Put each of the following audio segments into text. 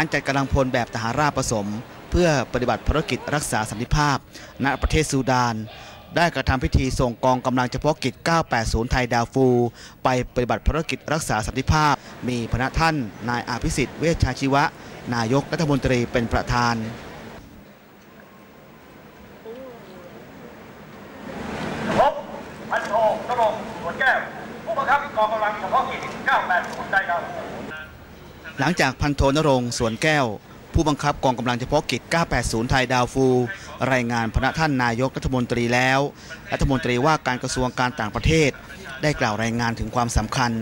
การจัดกำลังพลแบบทหารราบผสม เพื่อปฏิบัติภารกิจรักษาสันติภาพ ณประเทศซูดาน ได้กระทำพิธีส่งกองกำลังเฉพาะกิจ 980 ไทยดาวฟู ไปปฏิบัติภารกิจรักษาสันติภาพ มีพระท่าน นายอภิสิทธิ์เวชชาชีวะ นายกรัฐมนตรีเป็นประธานพบพันโทนรงค์สวนแก้วผู้บังคับกองกำลังเฉพาะกิจ 980ใจดาว หลังจากพันโทนรงค์สวนแก้ว ผู้บังคับกองกำลังเฉพาะกิจ 980 ไทยดาวฟู รายงานพระท่านนายกรัฐมนตรีแล้ว รัฐมนตรีว่าการกระทรวงการต่างประเทศ ได้กล่าวรายงานถึงความสำคัญ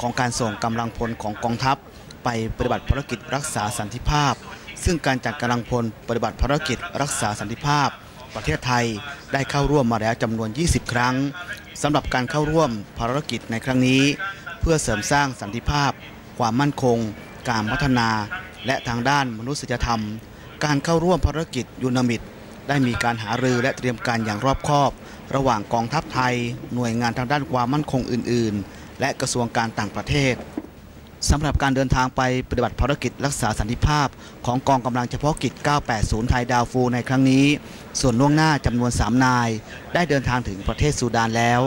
ของการส่งกำลังพลของกองทัพ ไปปฏิบัติภารกิจรักษาสันติภาพ ซึ่งการจัดกำลังพลปฏิบัติภารกิจรักษาสันติภาพ ประเทศไทยได้เข้าร่วมมาแล้วจำนวน 20 ครั้งสำหรับการเข้าร่วมภารกิจในครั้งนี้ เพื่อเสริมสร้างสันติภาพ ความมั่นคง การพัฒนาและทางด้านมนุษยธรรม การเข้าร่วมภารกิจยูนามิดได้มีการหารือและเตรียมการอย่างรอบคอบ ระหว่างกองทัพไทย หน่วยงานทางด้านความมั่นคงอื่น ๆ และกระทรวงการต่างประเทศสำหรับการเดินทางไปปฏิบัติภารกิจรักษาสันติภาพ ของกองกำลังเฉพาะกิจ 980 ไทยดาวฟูในครั้งนี้ ส่วนล่วงหน้าจำนวน 3 นาย ได้เดินทางถึงประเทศซูดานแล้ว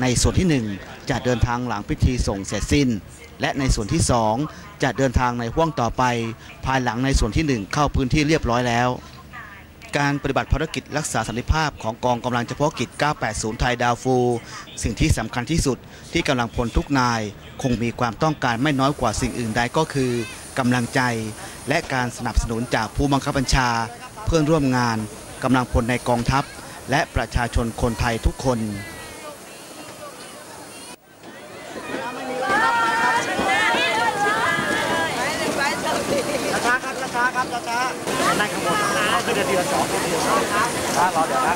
ในส่วนที่ 1 จะเดินทางหลังพิธีส่งเสร็จสิ้น และในส่วนที่ 2 จะเดินทางในห่วงต่อไป ภายหลังในส่วนที่ 1 เข้าพื้นที่เรียบร้อยแล้ว การปฏิบัติภารกิจรักษาสันติภาพของกองกำลังเฉพาะกิจ 980 ไทยดาวฟู สิ่งที่สำคัญที่สุดที่กำลังพลทุกนาย คงมีความต้องการไม่น้อยกว่าสิ่งอื่นใดก็คือกำลังใจ และการสนับสนุนจากผู้บังคับบัญชา เพื่อนร่วมงานกำลังพลในกองทัพ และประชาชนคนไทยทุกคน ช้าครับช้าครับช้านั่งข้างบนนะคือเดือนเดือนสองเดือนสองครับรอเดี๋ยวนะ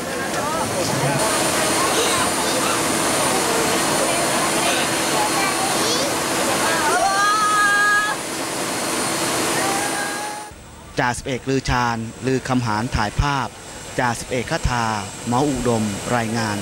จ่าสิบเอกลือชาญลือคำหารถ่ายภาพจ่าสิบเอกคทาเมาอุดม รายงาน